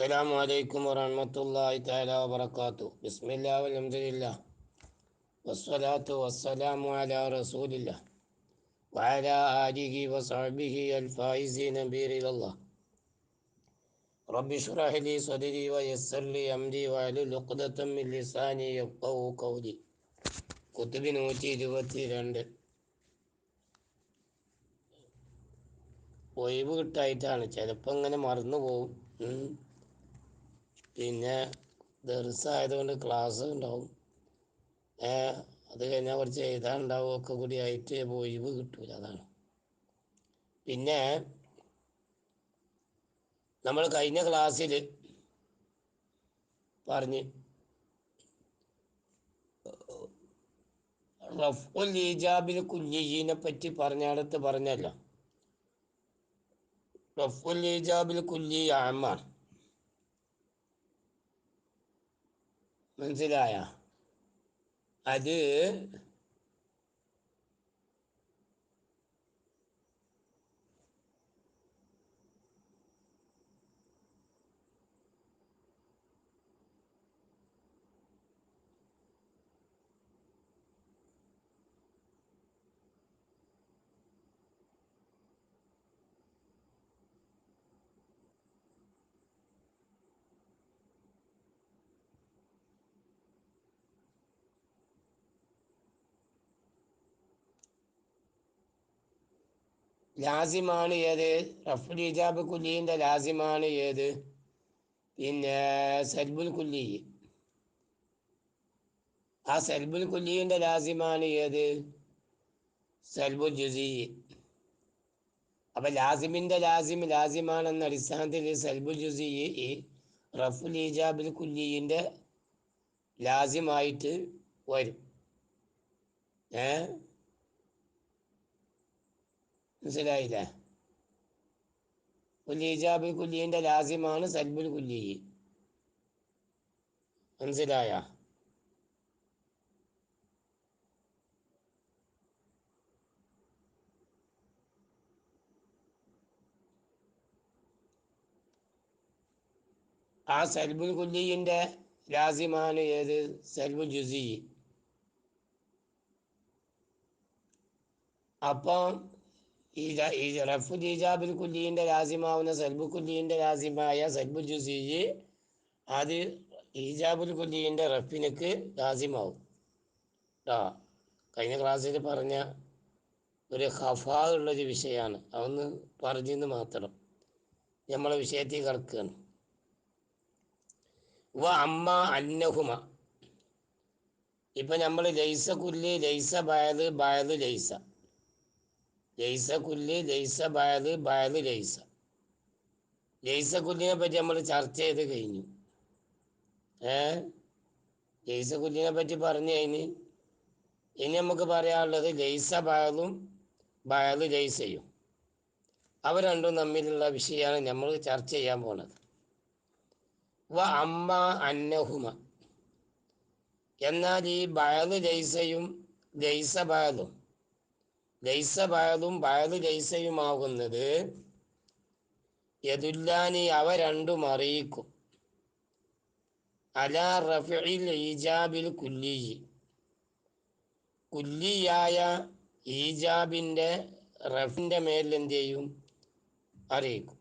السلام عليكم ورحمة الله تعالى وبركاته بسم الله والحمد لله والصلاة والسلام على رسول الله وعلى آله وصحبه الفائزين بإذن الله رب اشرح لي صدري ويسر لي أمري واحلل عقدة من لساني يفقهوا قولي കുത്തുബി നൂറ്റി ഇരുപത്തി രണ്ട് ഒഴിവ് കിട്ടായിട്ടാണ് ചിലപ്പോൾ ഇങ്ങനെ മറന്നു പോവും ഉം. പിന്നെ ദർസായതുകൊണ്ട് ക്ലാസ് ഉണ്ടാവും. അത് കഴിഞ്ഞാൽ കുറച്ച് എഴുതാനുണ്ടാവും. ഒക്കെ കൂടി ആയിട്ട് ഒഴിവ് കിട്ടൂല അതാണ്. പിന്നെ നമ്മൾ കഴിഞ്ഞ ക്ലാസ്സിൽ പറഞ്ഞ് റഫുൽ ഈജാബിൽ കുല്ലിയീനെ പറ്റി പറഞ്ഞാടത്ത് പറഞ്ഞല്ലോ. റഫുൽ ഈജാബിൽ കുഞ്ഞി ആമാണ് മനസ്സിലായ അത് ലാസിമാണ് ഏത്? റഫുൽ കുല്ലിന്റെ ലാസിമാണ് ഏത്? പിന്നെ സൽബുൽ കുല്ലി. ആ സൽബുൽ കുല്ലിന്റെ ലാസിമാണ് ഏത്? സൽബുൽ ജുസി. അപ്പൊ ലാസിമിന്റെ ലാസിം ലാസിമാണെന്ന അടിസ്ഥാനത്തിൽ സൽബുൽ ജുസി റഫുൽ ഈജാബിൽ കുല്ലീന്റെ ലാസിമായിട്ട് വരും. ഏ? മനസ്സിലായില്ലേ? കുല്ലീജാബിൽ കുല്ലിന്റെ ലാസിമാണ് സൽബുൽ കുല്ലി മനസ്സിലായ? ആ സൽബുൽ കുല്ലിന്റെ ലാസിമാണ് ഏത്? സൽബുൽ ജുസി. അപ്പം ഈ ര- ഈ റഫുൽ രാജ്യമാവുന്ന സൽബു കുല്ലീന്റെ രാജ്യമായ സൽബു ജുസി അത് ഈജാബുൽ കുല്ലീന്റെ റഫിനക്ക് രാജ്യമാവും. ആ കഴിഞ്ഞ ക്ലാസ്സിൽ പറഞ്ഞ ഒരു ഹഫാ ഉള്ളൊരു വിഷയമാണ് അതൊന്ന് പറഞ്ഞെന്ന് മാത്രം. നമ്മളെ വിഷയത്തിൽ കിടക്കുകയാണ് വ അമ്മ അന്നഹുമ. ഇപ്പം നമ്മൾ ലൈസ കുല്ല് ലൈസ ബയൽ ബയൽ ലൈസ. ലൈസ കുല്ലി ലൈസ ബാൽ ബാൽ ലൈസ. ലൈസ കുല്ലിനെ പറ്റി നമ്മൾ ചർച്ച ചെയ്ത് കഴിഞ്ഞു. ഏ? ലൈസ കുല്ലിനെ പറ്റി പറഞ്ഞു കഴിഞ്ഞ് ഇനി നമുക്ക് പറയാനുള്ളത് ലൈസ ബയലും ബാൽ ലൈസയും. അവ രണ്ടും തമ്മിലുള്ള വിഷയമാണ് നമ്മൾ ചർച്ച ചെയ്യാൻ പോണത്. വ അമ്മ അന്നഹുമ. എന്നാൽ ഈ ബയൽ ലൈസയും ലൈസ ബയലും ലൈസ പഴതും പഴത് ലൈസയുമാകുന്നത് യദുല്ലാനി അവ രണ്ടും അറിയിക്കും. അല റഫിൽ ഈജാബിൽ കുല്ലി കുല്ലിയായ ഈജാബിന്റെ റഫിന്റെ മേൽ എന്ത് ചെയ്യും? അറിയിക്കും.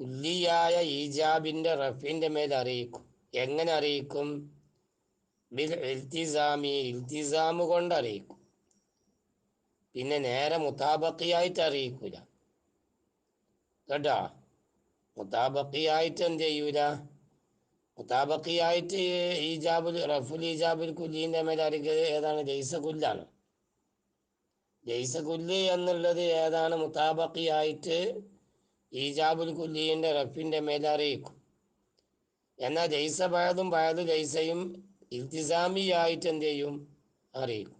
കുല്ലിയായ ഈജാബിന്റെ റഫിന്റെ മേൽ അറിയിക്കും. എങ്ങനെ അറിയിക്കും? ബിൽ ഇൽത്തിസാമി ഇൽത്തിസാമ് കൊണ്ട് അറിയിക്കും. പിന്നെ നേരെ മുത്താബക്കിയായിട്ട് അറിയിക്കൂല. കേട്ടോ? മുത്താബക്കിയായിട്ട് എന്ത് ചെയ്യൂല? മുത്താബക്കിയായിട്ട് ഈജാബുൽ റഫുൽ ഈജാബുൽ കുല്ലീന്റെ മേലെ അറിയിക്കുന്നത് ഏതാണ്? ജയ്സ കുല്ലാണ്. ജയ്സ കുല്ലി എന്നുള്ളത് ഏതാണ്? മുത്താബക്കിയായിട്ട് ഈജാബുൽ കുല്ലീന്റെ റഫിന്റെ മേലെ അറിയിക്കും. എന്നാൽ ജയ്സ പഴതും ബയതു ജയ്സയും ഇൽത്തിസാമിയായിട്ട് എന്ത് ചെയ്യും? അറിയിക്കും.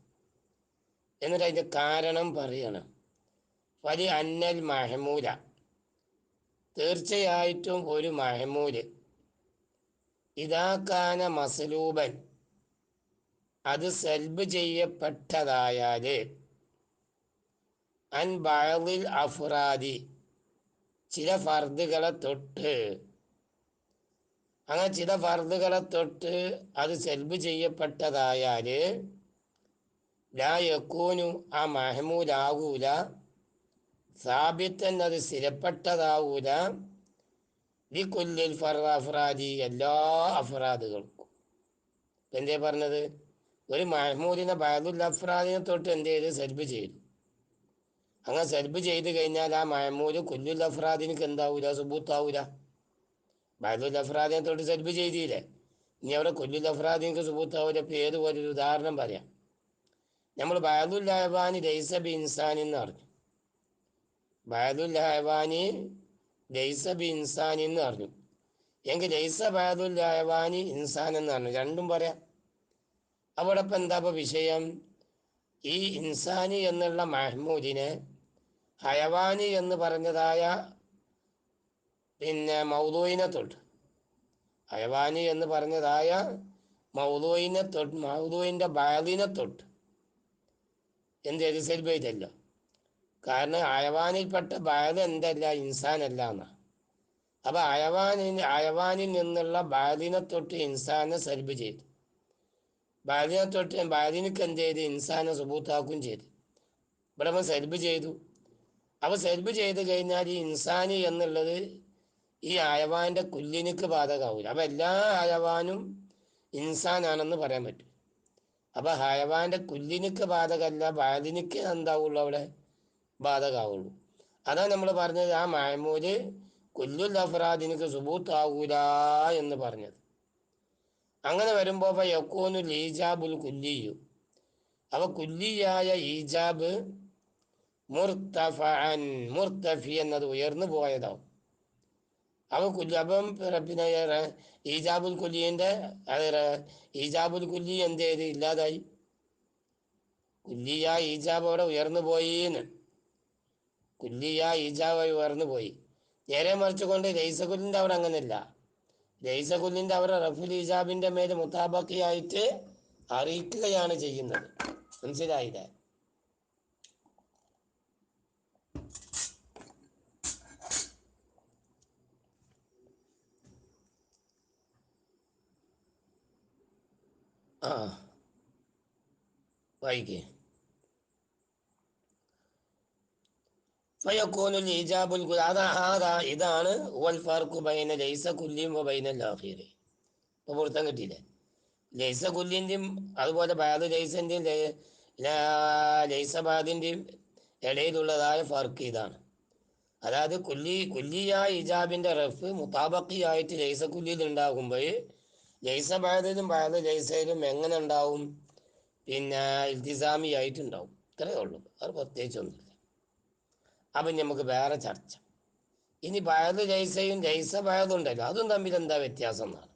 എന്നിട്ട് അതിന്റെ കാരണം പറയണം. വലി അന്നൽ മഹമൂല തീർച്ചയായിട്ടും ഒരു മഹമൂൽ ഇതാക്കാന മസലൂബൻ. അത് സെൽബ് ചെയ്യപ്പെട്ടതായാൽ അൻ അഫ്രാദി. ചില ഫർദുകളെ തൊട്ട്. അങ്ങനെ ചില ഫർദുകളെ തൊട്ട് അത് സെൽബ് ചെയ്യപ്പെട്ടതായാൽ ലാ യക്കൂനു ആ മഹമൂലാകൂല സാബിത്തൻ അത് സ്ഥിരപ്പെട്ടതാവൂല. ലി കൊല്ലിൽ ഫർ അഫ്രാദി എല്ലാ അഫ്രാദുകൾക്കും. എന്തേ പറഞ്ഞത്? ഒരു മഹമൂദിനെ ബഹദുൽ അഫ്രാദിനെ തൊട്ട് എന്ത് ചെയ്ത്? സെൽബ് ചെയ്തു. അങ്ങനെ സെൽബ് ചെയ്ത് കഴിഞ്ഞാൽ ആ മഹമൂദ് കൊല്ലുൽ അഫ്രാദിനിക്ക് എന്താവൂല? സുബൂത്താവൂല. ബഹദുൽ അഫ്രാദിനെ തൊട്ട് സെൽബ് ചെയ്തില്ലേ? ഇനി അവിടെ കുല്ലുൽ അഫ്രാദിനിക്ക് സുബൂത്താവൂല. ഇപ്പം ഏതുപോലെ ഒരു ഉദാഹരണം പറയാം. നമ്മൾ ബാദുൽ അഹ്വാനി ലൈസ ബി ഇൻസാൻ എന്ന് പറഞ്ഞു. ബാദുൽ അഹ്വാനി ലൈസ ബി ഇൻസാൻ എന്ന് പറഞ്ഞു. എങ്കിൽ ലൈസ ബാദുൽ അഹ്വാനി ഇൻസാൻ എന്ന് പറഞ്ഞു. രണ്ടും പറയാം. അവിടെ ഇപ്പം എന്താ ഇപ്പൊ വിഷയം? ഈ ഇൻസാനി എന്നുള്ള മഹ്മൂദിനെ ഹയവാനി എന്ന് പറഞ്ഞതായ പിന്നെ മൗദൂയിനെ തൊട്ട്. ഹയവാനി എന്ന് പറഞ്ഞതായ മൗദൂയിനെ തൊട്ട് മൗദൂയിന്റെ ബാലിനെ തൊട്ട്. എന്ത് ചെയ്ത്? സെൽബൈതല്ല കാരണം അയവാനിൽപ്പെട്ട ബാൽ എന്തല്ല? ഇൻസാനല്ല എന്നാ. അപ്പൊ അയവാനിൽ അയവാനിൽ നിന്നുള്ള ബാലിനെ തൊട്ട് ഇൻസാനെ സെൽബ് ചെയ്തു. ബാലിനെ തൊട്ട് ബാലിനിക്ക് എന്ത് ചെയ്ത്? ഇൻസാനെ സുബൂത്താക്കും ചെയ്തു. ഇവിടെ സെൽബ് ചെയ്തു. അപ്പൊ സെൽബ് ചെയ്ത് കഴിഞ്ഞാൽ ഈ ഇൻസാനി എന്നുള്ളത് ഈ അയവാന്റെ കുല്ലിനിക്ക് ബാധകമാവില്ല അപ്പൊ എല്ലാ അയവാനും ഇൻസാനാണെന്ന് പറയാൻ പറ്റും. അപ്പൊ ഹയവാന്റെ കുല്ലിനിക്ക് ബാധകമല്ല ബാലിനിക്ക് എന്താവുള്ളൂ അവിടെ? ബാധകാവുള്ളൂ. അതാണ് നമ്മൾ പറഞ്ഞത് ആ മഹമൂൽ കുല്ലുൽ അഫ്രാദിനിക്ക് സുബൂത്താവൂല എന്ന് പറഞ്ഞത്. അങ്ങനെ വരുമ്പോൾ അപ്പൊ യക്കൂനു ലീജാബുൽ കുല്ലിയു അപ്പൊ കുല്ലിയായ ഈജാബ് മുർത്തഫൻ മുർത്തഫി എന്നത് ഉയർന്നു പോയതാവും. അവ കുല്ലി അപ്പം പിന്നെ ഈജാബുൽ കുല്ലിന്റെ ഈജാബുൽ കുല്ലി എന്ത് ചെയ്ത് ഇല്ലാതായി കുല്ലിയ ഈജാബ് അവിടെ ഉയർന്നു പോയിന്ന് കുല്ലിയ ഈജാബ് ഉയർന്നു പോയി നേരെ മറിച്ച് കൊണ്ട് രൈസകുല്ലിന്റെ അവിടെ അങ്ങനെയല്ല ലൈസകുല്ലിന്റെ അവിടെ റഫുൽ ഈജാബിന്റെ മേൽ മുത്താബക്കിയായിട്ട് അറിയിക്കുകയാണ് ചെയ്യുന്നത് മനസ്സിലായില്ലേ ആ. ഇതാണ്. വൽ ബൈന കുല്ലിയും കിട്ടിയില്ലേ? ലൈസ കുല്ലിന്റെയും അതുപോലെ ബാദ് ലൈസന്റെയും ലൈ- ലാ- ലൈസ ബാദിന്റെയും ഇടയിലുള്ളതായ ഫർക്ക് ഇതാണ്. അതായത് കുല്ലി കുല്ലിയായ ഇജാബിന്റെ റഫ് മുതാബക്കിയായിട്ട് ലൈസ കുല്ലിയിൽ ഉണ്ടാകുമ്പോൾ ലൈസ ബാധയിലും ബാധ ജയ്സയിലും എങ്ങനെ ഉണ്ടാവും പിന്നെ ഇൽത്തിസാമി ആയിട്ടുണ്ടാവും ഇത്രയേ ഉള്ളൂ. അത് പ്രത്യേകിച്ചൊന്നുമില്ല. അപ്പം നമുക്ക് വേറെ ചർച്ച. ഇനി ബയൽ ലൈസയും ലൈസ ബയലും ഉണ്ടല്ലോ. അതും തമ്മിൽ എന്താ വ്യത്യാസം എന്നാണ്.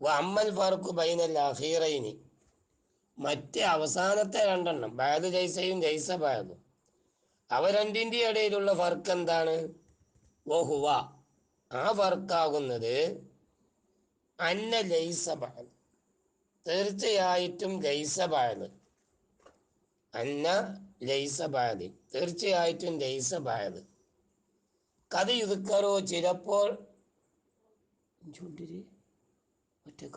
അമ്മൽ ഫാറുഖ് ബൈനൽ അഖീറൈനി. മറ്റേ അവസാനത്തെ രണ്ടെണ്ണം ബയൽ ലൈസയും ലൈസ ബയലും അവ രണ്ടിന്റെ ഇടയിലുള്ള ഫർക്ക് എന്താണ്? ഓഹുവ ആ ഫർക്കാകുന്നത് അന്ന ലൈസ ബഹന തീർച്ചയായിട്ടും ലൈസ ബഹന അന്ന ലൈസ ബഹന തീർച്ചയായിട്ടും ലൈസ ബഹന കഥ യുദ്ധക്കാരോ ചിലപ്പോൾ ചുണ്ടിരി ഒറ്റക്ക?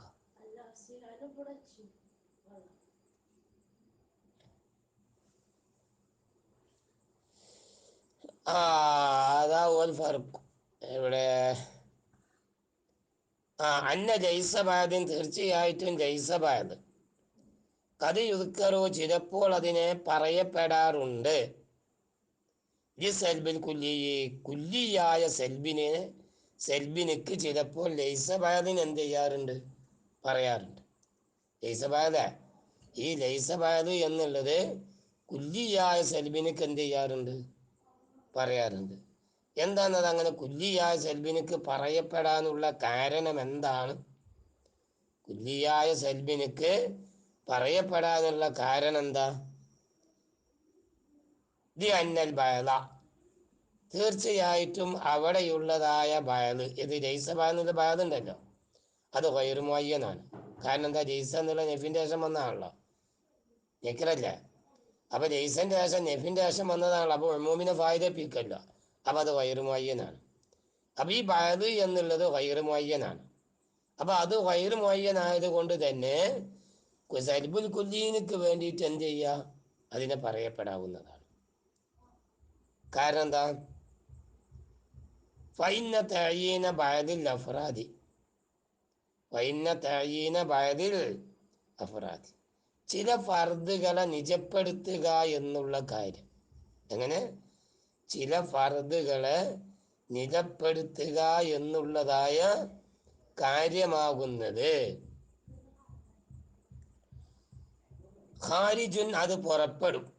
ആ അതാ ഓൽ ഫർക്കും ഇവിടെ അന്ന ജൈസബാദിൻ തീർച്ചയായിട്ടും ജൈസബാദ് കഥ യുദ്ക്കറോ ചിലപ്പോൾ അതിനെ പറയപ്പെടാറുണ്ട്. ഈ സെൽബിൻ കുല്ലി കുല്ലിയായ സെൽബിന് സെൽബിനിക്ക് ചിലപ്പോൾ ലൈസബാദിന് എന്ത് ചെയ്യാറുണ്ട്? പറയാറുണ്ട്. ലൈസബാദ ഈ ലൈസബാദ് എന്നുള്ളത് കുല്ലിയായ സെൽബിനിക്ക് എന്ത് ചെയ്യാറുണ്ട്? പറയാറുണ്ട്. എന്താണത് അങ്ങനെ കുല്ലിയായ സെൽബിനിക്ക് പറയപ്പെടാനുള്ള കാരണം എന്താണ്? കുല്ലിയായ സെൽബിനിക്ക് പറയപ്പെടാനുള്ള കാരണം എന്താ? ദി അന്നൽ ബയല തീർച്ചയായിട്ടും അവിടെയുള്ളതായ ബയൽ ഇത് ജയ്സ ബയലുള്ള ബയലുണ്ടല്ലോ അത് വൈറുമയ്യനാണ് കാരണം എന്താ? ജയ്സ എന്നുള്ള നെഫിന്റെ ശേഷം വന്നതാണല്ലോ. നെക്കിറല്ലേ അപ്പൊ ജയ്സന്റെ ശേഷം നെഫിന്റെ ശേഷം വന്നതാണല്ലോ. അപ്പൊ ഉമ്മൂമിനെ ഫായിദപ്പിക്കല്ലോ. അപ്പം അത് വൈറുമായ്യനാണ് അപ്പം ഈ ബാദ് എന്നുള്ളത് വൈറുമായ്യനാണ് അപ്പം അത് വൈറുമായ്യനായത് കൊണ്ട് തന്നെ സൽബുൽ കുല്ലീനക്ക് വേണ്ടിയിട്ട് എന്ത് ചെയ്യുക അതിനെ പറയപ്പെടാവുന്നതാണ്. കാരണം എന്താ? ഫൈന തഴീന ബാദിൽ അഫ്രാദി. ഫൈന തഴീന ബാദിൽ അഫ്രാദി. ചില ഫർദുകളെ നിജപ്പെടുത്തുക എന്നുള്ള കാര്യം. എങ്ങനെ? ചില ഫർദുകളെ നിജപ്പെടുത്തുക എന്നുള്ളതായ കാര്യമാകുന്നത്. ഖാരിജുൻ അത് പുറപ്പെടും.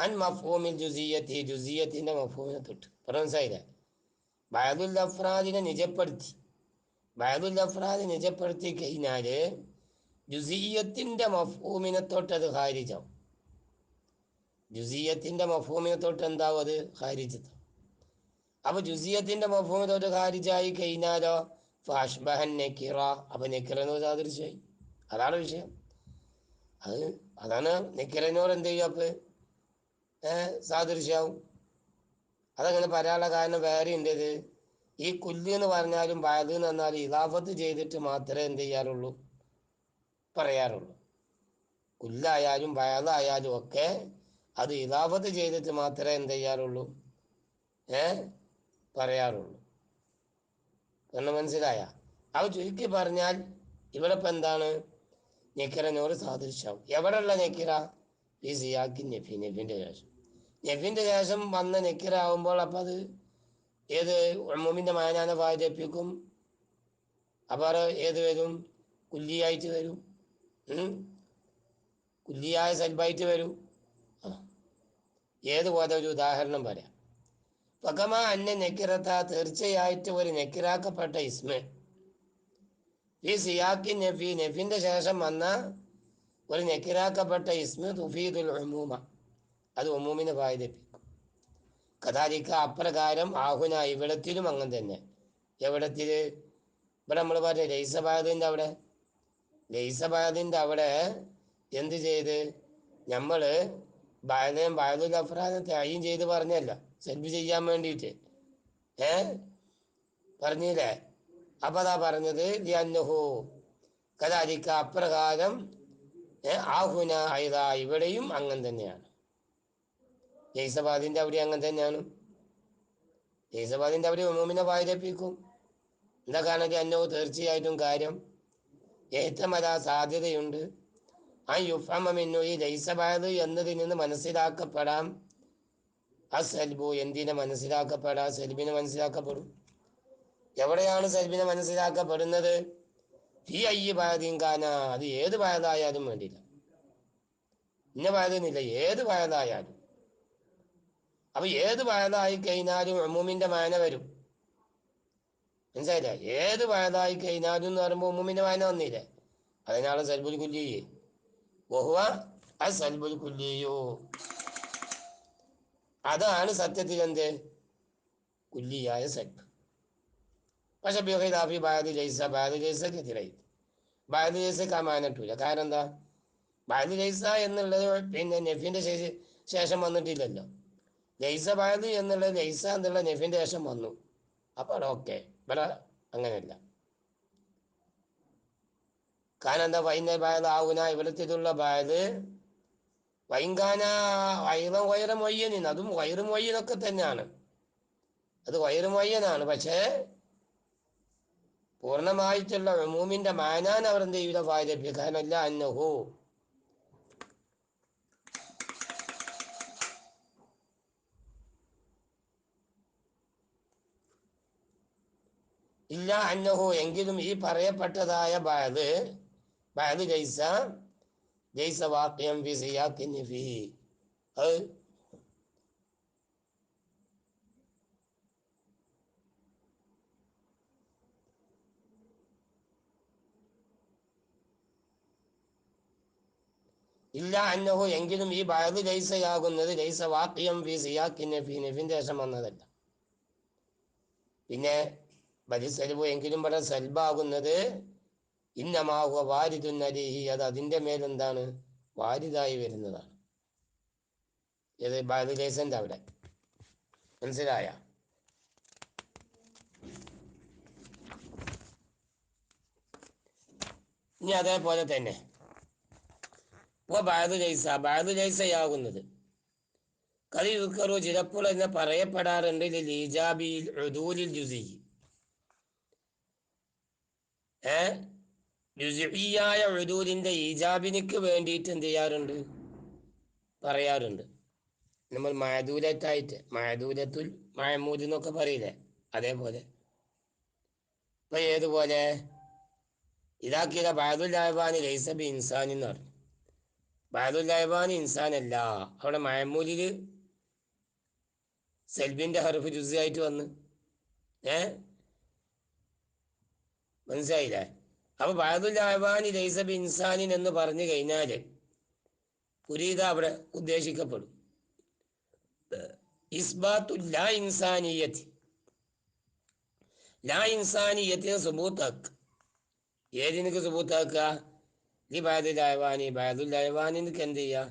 അൻ മഫൂമിൽ ജുസിയത്തി ജുസിയത്തിന്റെ മഫൂമിനെ തൊട്ട്. മനസ്സിലായില്ലേ ബയദുൽ അഫ്രാദിനെ നിജപ്പെടുത്തി. ബയദുൽ അഫ്രാദ് നിജപ്പെടുത്തി കഴിഞ്ഞാൽ ജുസിയത്തിന്റെ മഫൂമിനെ തൊട്ട് അത് ഖാരിജാവും. ജുസിയത്തിന്റെ മഫൂമിനെ തൊട്ട് എന്താവും അത്? ഖാരിജത്താവും അപ്പോൾ ജുസിയത്തിന്റെ മഫൂമിയത്തോട്ട് തൊട്ട് ഖാരിജായി കഴിഞ്ഞാലോ? ഫാഷ്ബഹൻ നെക്കിറ. അപ്പോൾ നെക്കിറെന്ന് സാദൃശ്യമായി അതാണ് വിഷയം. അത് അതാണ് നെക്കിറനോട് എന്ത് ചെയ്യും അപ്പോൾ സാദൃശ്യാവും അതങ്ങനെ പറയാനുള്ള കാരണം വേറെ ഉണ്ട് ഈ കുല്ല് എന്ന് പറഞ്ഞാലും വയത് എന്ന് പറഞ്ഞാലും ഇലാഫത്ത് ചെയ്തിട്ട് മാത്രമേ എന്ത് ചെയ്യാറുള്ളൂ? പറയാറുള്ളൂ. കുല്ലായാലും വയതായാലും ഒക്കെ അത് ഇലാഫത്ത് ചെയ്തിട്ട് മാത്രമേ എന്ത് ചെയ്യാറുള്ളൂ? ഏ? പറയാറുള്ളൂ. എന്ന് മനസ്സിലായ? അവ ചുരുക്കി പറഞ്ഞാൽ ഇവിടെ എന്താണ്? ഞെക്കിറനോട് സാദൃശ്യം. എവിടെയുള്ള ഞെക്കിറ ഈ സിയാക്കി നെഫി നെഫിന്റെ ശേഷം. നെഫിന്റെ ശേഷം വന്ന നെക്കിറാവുമ്പോൾ അപ്പം അത് ഏത് ഉമ്മുമിന്റെ മാനാനെ വായിപ്പിക്കും അപ്പോൾ ഏത് വരും? കുല്ലിയായിട്ട് വരും? കുല്ലിയായ സൽബായിട്ട് വരും. ഏത് പോലെ ഒരു ഉദാഹരണം പറയാം. പകമ അന്യ നെക്കിറത്ത തീർച്ചയായിട്ടും ഒരു നെക്കിറാക്കപ്പെട്ട ഇസ്മ. ഈ സിയാക്കി നഫി നെഫിന്റെ ശേഷം വന്ന ഒരു നെക്കിറാക്കപ്പെട്ട ഇസ്മ തുഫീദുൽ ഉമൂമ. അത് ഉമൂമിനെ വായിപ്പിക്കും കഥാലിക്ക അപ്രകാരം ആഹുന ഇവിടത്തിലും അങ്ങനെ തന്നെ. എവിടത്തിൽ ഇവിടെ നമ്മൾ പറഞ്ഞ ലൈസബാദിന്റെ അവിടെ. ലൈസബാദിന്റെ അവിടെ എന്ത് ചെയ്ത്? നമ്മൾ ബായതയും ബായതുൽ അഫ്രാദും തയ്യും ചെയ്ത് പറഞ്ഞല്ല. സെൽഫി ചെയ്യാൻ വേണ്ടിയിട്ട്. ഏ? പറഞ്ഞില്ലേ? അപ്പൊ അതാ പറഞ്ഞത് ലിയന്നഹു കഥാലിക്ക അപ്രകാരം ആഹുന ഐതാ ഇവിടെയും അങ്ങനെ തന്നെയാണ്. ജയ്സബാദിന്റെ അവിടെ അങ്ങനെ തന്നെയാണ്. ജയ്സബാദിന്റെ അവിടെ ഉമൂമിനെ വായിരപ്പിക്കും എന്താ കാരണം അന്നോ തീർച്ചയായിട്ടും കാര്യം? ഏറ്റമത സാധ്യതയുണ്ട്. ആ യുഫമിന്നു ഈ ലൈസബാദ് എന്നതിൽ നിന്ന് മനസ്സിലാക്കപ്പെടാം. ആ സൽബു എന്തിനെ മനസ്സിലാക്കപ്പെടാ? സെൽബിനെ മനസ്സിലാക്കപ്പെടും. എവിടെയാണ് സെൽബിനെ മനസ്സിലാക്കപ്പെടുന്നത്? ഈ അയ്യ ബാധീങ്കാന അത് ഏത് ഭാഗതായാലും വേണ്ടില്ല. ഇന്ന ബാധന്നില്ല ഏത് ഭാഗതായാലും അപ്പൊ ഏത് ഭാഗതായി കഴിഞ്ഞാലും അമ്മൂമിന്റെ മാന വരും. മനസ്സിലായില്ല? ഏത് ഭാഗതായി കഴിഞ്ഞാലും എന്ന് പറയുമ്പോൾ ഉമ്മുമിന്റെ മാന വന്നില്ലേ? അതിനാണ് സൽബുൽ കുല്ലി ബഹുവ അസൽബുൽ സൽബുൽ കുല്ലിയോ അതാണ് സത്യത്തിൽ എന്ത്? കുല്ലിയായ സൽബ് പക്ഷെ ബിഹൈദാഫി ബാദ് ജൈസ ബാദ് ജൈസക്കെതിരായി ബാദ് ജൈസക്ക് ആ മാനട്ടില്ല കാരണം എന്താ? ബാദ് എന്നുള്ളത് പിന്നെ നെഫിന്റെ ശേഷി വന്നിട്ടില്ലല്ലോ. ലൈസ ബാദ് എന്നുള്ളത് ലൈസ എന്നുള്ള നെഫിന്റെ ശേഷം വന്നു. അപ്പോൾ ഓക്കെ. ഇവിടെ അങ്ങനെയല്ല. കാരണം എന്താ വൈന ബാദ് ആവുന ഇവിടത്തേക്കുള്ള ബാദ് വൈങ്കാന വൈറം വൈറം വയ്യനിന്ന് അതും വൈറും വയ്യനൊക്കെ തന്നെയാണ് അത് വൈറും വയ്യനാണ് പക്ഷേ പൂർണമായിട്ടുള്ള മൂമിന്റെ മാനാൻ അവർ എന്ത് ചെയ്യൂല? ഫായിലപ്പിക്കാനല്ല അന്നഹു. ഇല്ല അന്നഹു. എങ്കിലും ഈ പറയപ്പെട്ടതായ ബാദ് ബാദ് ജൈസ جيسا واقعا في سياق النفي ഇല്ല അന്നഹു എങ്കിലും ഈ ബാഗ് ലൈസയാകുന്നത് ജൈസ വാക്യം ഫി സിയാക്കിന് ഫി നഫിന്റെ ശേഷം വന്നതല്ല. പിന്നെ ബലി സൽബു എങ്കിലും ഇവിടെ സൽബാകുന്നത് ഇന്നമാഹുവ വാരിദുൻ അത് അതിന്റെ മേലെന്താണ്? വാരിതായി വരുന്നതാണ്. ഇത് ബാദ് അവിടെ? മനസ്സിലായ? ഇനി അതേപോലെ തന്നെ. ഇപ്പോൾ ബാദു ലൈസ ബാദു ലൈസയാകുന്നത് കലി യുക്കറു ചിലപ്പോൾ എന്ന് പറയപ്പെടാറുണ്ട്. ഉദൂലിൽ ജുസി. ഏ? ജുസിയായ ഉദൂലിന്റെ ഈജാബിനിക്ക് വേണ്ടിയിട്ട് എന്ത് ചെയ്യാറുണ്ട്? പറയാറുണ്ട്. നമ്മൾ മഴദൂലത്തായിട്ട് മഴദൂലത്തുൽ മഴമൂദ് എന്നൊക്കെ പറയില്ലേ? അതേപോലെ. ഇപ്പൊ ഏതുപോലെ? ഇതാക്കിയ ലഹബാനി ലൈസബി ഇൻസാൻ എന്ന് പറഞ്ഞു. ബാദുല്ലായബാനി ഇൻസാനല്ല. അവിടെ മഴമൂലിൽ സെൽബിന്റെ ഹർഫ് ജുസിയായിട്ട് വന്ന്. ഏ? മനസ്സിലായില്ലേ? അപ്പൊ ബാദുല്ലായബാനി ലൈസബി ഇൻസാനിൻ എന്ന് പറഞ്ഞു കഴിഞ്ഞാൽ പുരീത അവിടെ ഉദ്ദേശിക്കപ്പെടും. ഇസ്ബാത്തു ലാ ഇൻസാനിയത്ത്. ലാ ഇൻസാനിയത്തിന് സുബൂത്താക്ക്. ഏതിനക്ക് സുബൂത്താക്കുക ഈ ബാദുലായവാനി ബാദുലായവാനിക്ക് എന്ത് ചെയ്യുക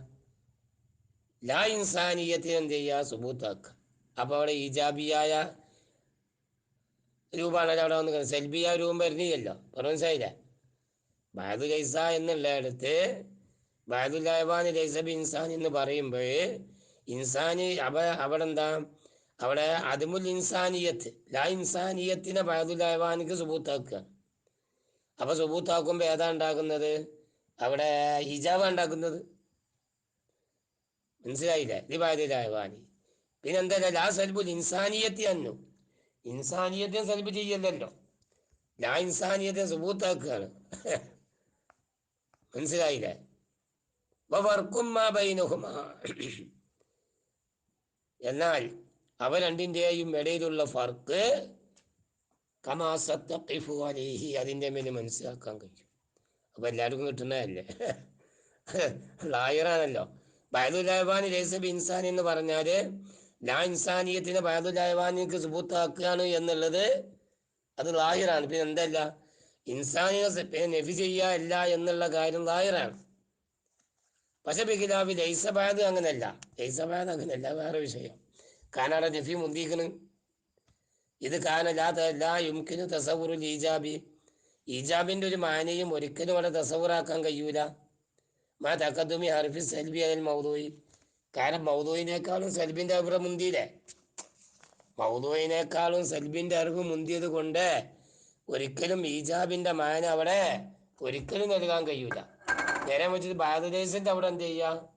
ലാ ഇൻസാനിയത്തിന് എന്ത് ചെയ്യുക സുബൂത്താക്കുക അപ്പോൾ അവിടെ ഈജാബിയായ രൂപമാണല്ലോ അവിടെ വന്ന് സെൽബിയ രൂപം വരുന്നില്ലല്ലോ. മനസ്സിലായില്ലേ? ബാദു ലൈസ എന്നുള്ളിടത്ത് ബാദുല്ലായബാൻ ലൈസബി ഇൻസാൻ എന്ന് പറയുമ്പോൾ ഇൻസാനി അവ അവിടെ എന്താ? അവിടെ അതുമുൽ ഇൻസാനിയത്ത് ലാ ഇൻസാനിയത്തിനെ ബാദുല്ലായബാനിക്ക് സുബൂത്താക്കുക. അപ്പൊ സുബൂത്താക്കുമ്പോൾ ഏതാ ഉണ്ടാക്കുന്നത്? അവിടെ ഹിജാബ ഉണ്ടാക്കുന്നത്. മനസ്സിലായില്ലേ? ഇത് ബാദുല്ലായബാനി പിന്നെ എന്താ ലാ സൽബുൽ ഇൻസാനിയത്തി അന്നു. ഇൻസാനിയത്തെ സൽബ് ചെയ്യല്ലല്ലോ ലാ ഇൻസാനിയത്തെ സുബൂത്താക്കുകയാണ് മനസ്സിലായില്ലേ? എന്നാൽ അവ രണ്ടിന്റെയും ഇടയിലുള്ള ഫർക്ക് കമാസത്തഖിഫു അലൈഹി അതിന്റെ മേൽ മനസ്സിലാക്കാൻ കഴിയും. അപ്പൊ എല്ലാവർക്കും കിട്ടുന്നതല്ലേ? ലായറാണല്ലോ. ബയദുലായബാൻ ലേസബ് ഇൻസാൻ എന്ന് പറഞ്ഞാൽ ലാ ഇൻസാനിയത്തിന് ബയദുലായബാനിക്ക് സുബൂത്താക്കുകയാണ് എന്നുള്ളത് അത് ലാഹിറാണ് പിന്നെ എന്തല്ല? ഇൻസാനിയെ നെഫി ചെയ്യല്ല എന്നുള്ള കാര്യം ലാഹിറാണ് പക്ഷെ ബിഖിലാബി ലൈസബാദ് അങ്ങനല്ല. ലൈസബാദ് അങ്ങനല്ല വേറെ വിഷയം. കാനാണ് നഫി മുന്തിക്കണ് ഇത് കാന ലാ ത- ലാ യുംകിനു തസവുറുൽ ഈജാബി ഈജാബിന്റെ ഒരു മാനയും ഒരിക്കലും അവിടെ തസവുറാക്കാൻ കഴിയൂല. മാ തക്കതുമി ഹർഫി സെൽബി അൽ മൗദൂയി. കാരണം മൗദൂയിനേക്കാളും സൽബിന്റെ അറിവ് മുന്തിയില്ലേ? മൗദൂയിനേക്കാളും സൽബിന്റെ അറിവ് മുന്തിയത് കൊണ്ട് ഒരിക്കലും ഈജാബിന്റെ മാന അവിടെ ഒരിക്കലും നൽകാൻ കഴിയൂല. നേരെ വെച്ചിട്ട് ഭാരതദേശത്തിന്റെ അവിടെ എന്ത് ചെയ്യാം?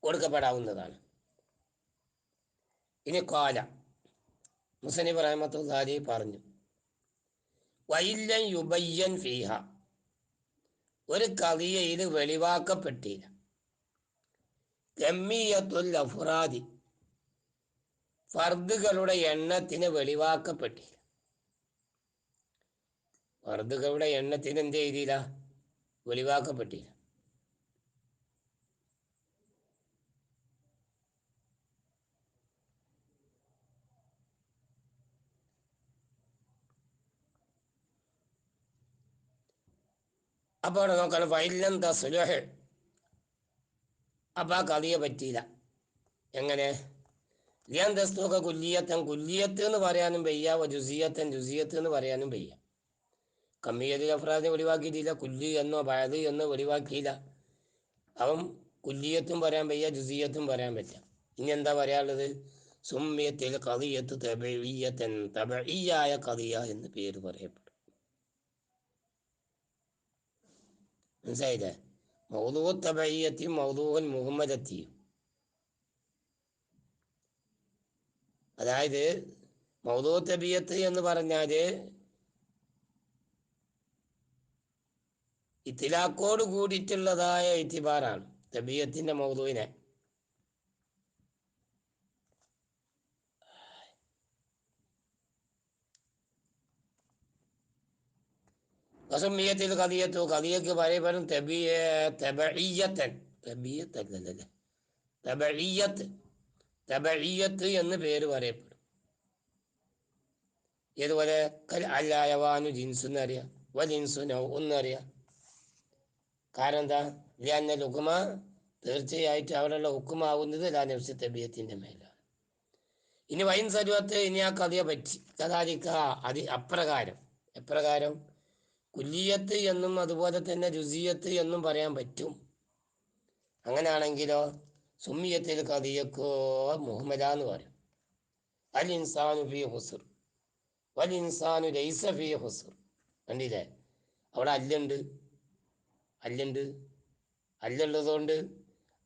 കൊടുക്കപ്പെടാവുന്നതാണ്. ഇനി കാല മുസനിബ് റഹമത്തുല്ലാലി പറഞ്ഞു. വൈല്ലൻ യുബയ്യൻ ഫീഹ. ഒരു കവിയയിൽ വെളിവാക്കപ്പെട്ടില്ല. ഗമ്മിയത്തുൽ ഫർദുകളുടെ എണ്ണത്തിന് വെളിവാക്കപ്പെട്ടില്ല. ഫർദുകളുടെ എണ്ണത്തിന് എന്ത് ചെയ്തില്ല? വെളിവാക്കപ്പെട്ടില്ല. അപ്പോൾ അവിടെ നോക്കണം ഫൈലം സുലഹ് അപ്പോൾ ആ കളിയെ പറ്റിയില്ല. എങ്ങനെ? ലിയാൻ ദസ്തുക കുല്ലിയത്തൻ കുല്ലിയത്ത് എന്ന് പറയാനും വയ്യ ജുസിയത്തൻ ജുസിയത്ത് എന്ന് പറയാനും വയ്യ. കമ്മിയതിൽ അഫ്രാദിനെ ഒഴിവാക്കിയിട്ടില്ല കുല്ലി എന്നോ ബയത് എന്നോ ഒഴിവാക്കിയില്ല. അവൻ കുല്ലിയത്തും പറയാൻ വയ്യ ജുസിയത്തും പറയാൻ പറ്റ ഇനി എന്താ പറയാനുള്ളത്? സുമ്യത്തിൽ കറിയത്ത് തബിയത്തൻ തബിയായ കറിയ എന്ന് പേര് പറയപ്പെടും. മനസ്സിലായില്ലേ മൗദൂ തബയ്യത്തി മൗദൂഹൻ മുഹമ്മദത്തിയും അതായത് മൗദൂ തബിയത്ത് എന്ന് പറഞ്ഞാൽ ഇത്തിലാക്കോട് കൂടിയിട്ടുള്ളതായ ഇത്തിബാറാണ്. തബിയത്തിന്റെ മൗദൂവിനെ. വസമിയത്തിൽ കതിയത്തു കതിയക്ക് പറയപ്പെടും തബിയ തബഇയ്യത്തൻ തബിയത്തല്ലല്ലേ തബഇയ്യത്ത് തബഇയ്യത്ത് എന്ന് പേര് പറയപ്പെടും. ഇതുപോലെ കൽ അല്ലായവാനു ജിൻസ് എന്നറിയാം. വ ജിൻസു നൗ എന്നറിയാം കാരണം എന്താ ലിയന്ന ലുക്കുമ തീർച്ചയായിട്ടും അവിടെയുള്ള ഹുക്കുമാവുന്നത് ലാ നഫ്സ് തബിയത്തിന്റെ മേലാണ്. ഇനി വൈൻ സരുവത്ത് ഇനി ആ കഥയെ പറ്റി. കഥാലിക്ക അതി അപ്രകാരം. എപ്രകാരം? കുല്ലിയത്ത് എന്നും അതുപോലെ തന്നെ രുസിയത്ത് എന്നും പറയാൻ പറ്റും. അങ്ങനെയാണെങ്കിലോ സുമ്മിയത്തിൽ കഥയക്കോ മുഹമ്മദ എന്ന് പറയും. അൽ ഇൻസാനു ഫി ഹുസുർ. വൽ ഇൻസാനു ലൈസ ഫി ഹുസുർ. കണ്ടില്ലേ? അവിടെ അല്ലുണ്ട്. അല്ലുണ്ട്. അല്ലുള്ളതുകൊണ്ട്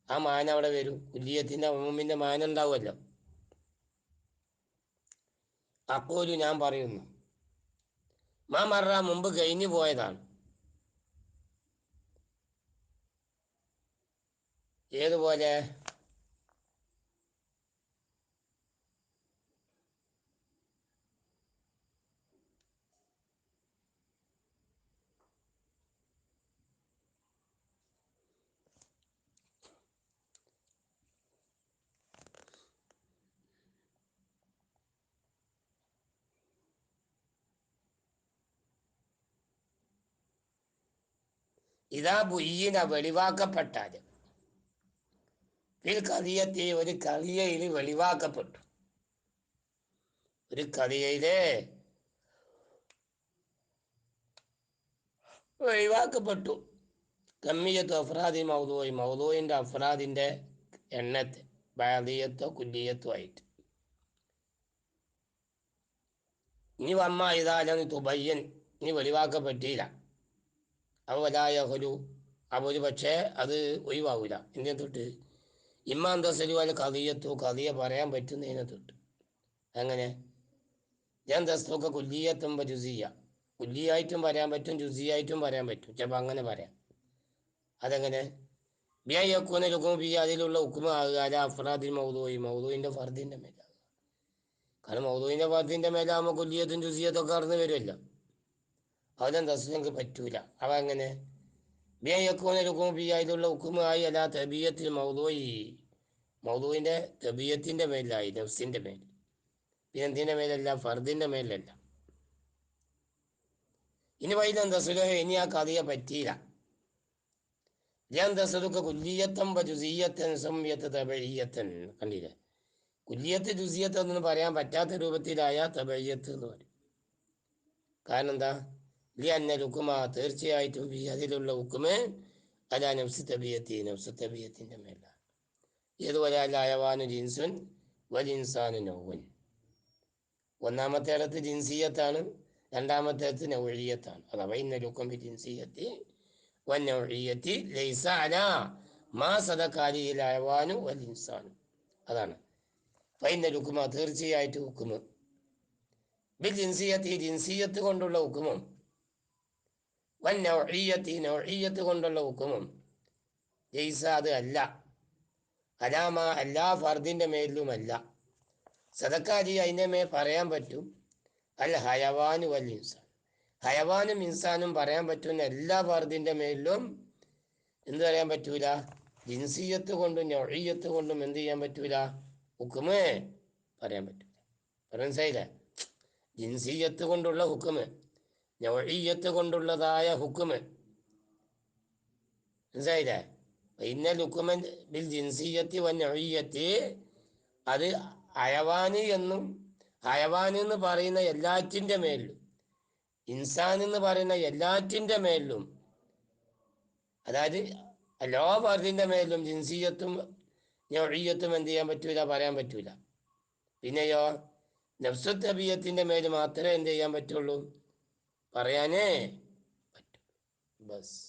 ആ മാന അവിടെ വരും. കുല്ലിയത്തിന്റെ ഉമ്മിന്റെ മാന ഉണ്ടാവുമല്ലോ. അപ്പോലും ഞാൻ പറയുന്നു മാ മറ മുമ്പ് കഴിഞ്ഞു പോയതാണ്. ഏതുപോലെ? ഇതാ ബുയ്യിന വെളിവാക്കപ്പെട്ടാൽ. ഫിൽ കറിയത്തെ ഒരു കറിയയിൽ വെളിവാക്കപ്പെട്ടു. ഒരു കറിയയിൽ വെളിവാക്കപ്പെട്ടു. കമ്മിയത്തോ അഫ്രാദി മൗദോയി മൗദോയിന്റെ അഫ്രാദിന്റെ എണ്ണത്തെ ബാലിയത്തോ കുല്ലിയത്തോ ആയിട്ട്. ഇനി വമ്മ ഇതാലെന്ന് തുബയ്യൻ ഇനി വെളിവാക്കപ്പെട്ടില്ല. അവലായഹലു അപ്പോൾ ഒരു പക്ഷേ അത് ഒഴിവാവില്ല എന്നെ തൊട്ട്? ഇമ്മാൻ ദസലു കഥയത്തു കഥയെ പറയാൻ പറ്റുന്നതിനെ തൊട്ട്. അങ്ങനെ. ഞാൻ ദസ്തൊക്കെ കുല്ലിയത്തും ജുസിയ. കുല്ലിയായിട്ടും പറയാൻ പറ്റും ജുസിയായിട്ടും പറയാൻ പറ്റും. ചിലപ്പോൾ അങ്ങനെ പറയാം. അതെങ്ങനെ? ബിയായിക്കൂന ലുക്കും ബി അതിലുള്ള ഉക്കുമ ആകുക. അല്ല അഫ്രാദിൻ മൗദൂയി. മൗദൂയിന്റെ ഫർദിന്റെ മേലാകുക. കാരണം മൗദൂയിന്റെ ഫർദിന്റെ മേലാകുമ്പോൾ കുല്ലിയത്തും ജുസിയത്തും അറിഞ്ഞു വരുമല്ലോ അതെന്താ നിങ്ങൾക്ക് പറ്റൂല. അവ എങ്ങനെ ബിയക്കൂനലുക്കും ബി അതിലുള്ള ഉക്കുമായി അല്ല തബീയത്തിൽ മൗദൂയി. മൗദൂവിന്റെ തബീയത്തിന്റെ മേലായി നഫ്സിന്റെ മേൽ. പിന്നെ മേലല്ല ഫർദിന്റെ മേലല്ല. ഇനി വൈദ്യം ദസുലഹ ഇനി ആ കഥയെ പറ്റിയില്ല. ഞാൻ ദസുലുക്ക് കുല്ലിയത്തം ജുസീയത്തൻ സംയത്ത് തബയ്യത്തൻ കണ്ടില്ലേ? കുല്ലിയത്ത് ജുസിയത്ത് എന്നൊന്നും പറയാൻ പറ്റാത്ത രൂപത്തിലായ തബയ്യത്ത് എന്ന് പറയും. കാരണം എന്താ? ലിയന്ന ലുക്കുമ തീർച്ചയായിട്ടും ബി അതിലുള്ള ഉക്കുമ് അല നഫ്സ് തബിയത്തി നഫ്സ് തബിയത്തിന്റെ മേലാണ് ഏതുപോലെ അല്ല അയവാനു ജിൻസുൻ വലിൻസാനു നൗവൻ ഒന്നാമത്തെ ഇടത്ത് ജിൻസിയത്താണ് രണ്ടാമത്തെ ഇടത്ത് നൗഴിയത്താണ് അഥവാ ഇന്ന ലുക്കം ബി ജിൻസിയത്തി വന്നൗഴിയത്തി ലൈസ അല മാ സദക്കാലിയിൽ അയവാനു വലിൻസാനു അതാണ്. ഫൈന ലുക്കുമ തീർച്ചയായിട്ടും ഹുക്കുമ് ബിൽ ജിൻസിയത്തി ജിൻസിയത്ത് കൊണ്ടുള്ള ഹുക്കുമും വൻ കൊണ്ടുള്ള ഹുക്കുമും. ജയ്സ അത് അല്ല. അലാമ എല്ലാ ഫർദിന്റെ മേലിലുമല്ല സദക്കാജി അതിന്റെ മേൽ പറയാൻ പറ്റും. അൽ ഹയവാനു വൽ ഇൻസാൻ. ഹയവാനും ഇൻസാനും പറയാൻ പറ്റുന്ന എല്ലാ ഫർദിന്റെ മേലിലും എന്ത് പറയാൻ പറ്റൂല? ജിൻസിയത്ത് കൊണ്ടും നൗഴിയത്ത് കൊണ്ടും എന്ത് ചെയ്യാൻ പറ്റൂല? ഹുക്കുമേ പറയാൻ പറ്റൂല. മനസ്സിലായില്ലേ? ജിൻസിയത്ത് കൊണ്ടുള്ള ഹുക്കുമ്. നൗഴിയത്ത് കൊണ്ടുള്ളതായ ഹുക്കുമ്. മനസ്സിലായില്ലേ? ഇന്ന ലുക്കുമൻ ബിൽ ജിൻസിയത്തി വൻ നൗഴിയത്തി അത് അയവാന് എന്നും അയവാൻ എന്ന് പറയുന്ന എല്ലാറ്റിന്റെ മേലിലും ഇൻസാൻ എന്ന് പറയുന്ന എല്ലാറ്റിന്റെ മേലിലും അതായത് എല്ലാ പർദിന്റെ മേലിലും ജിൻസിയത്തും ഞൊഴിയത്തും എന്ത് ചെയ്യാൻ പറ്റൂല പറയാൻ പറ്റൂല. പിന്നെയോ നഫ്സു തബിയത്തിന്റെ മേൽ മാത്രമേ എന്ത് ചെയ്യാൻ പറ്റുള്ളൂ? പറയാനേ പറ്റൂ. ബസ്.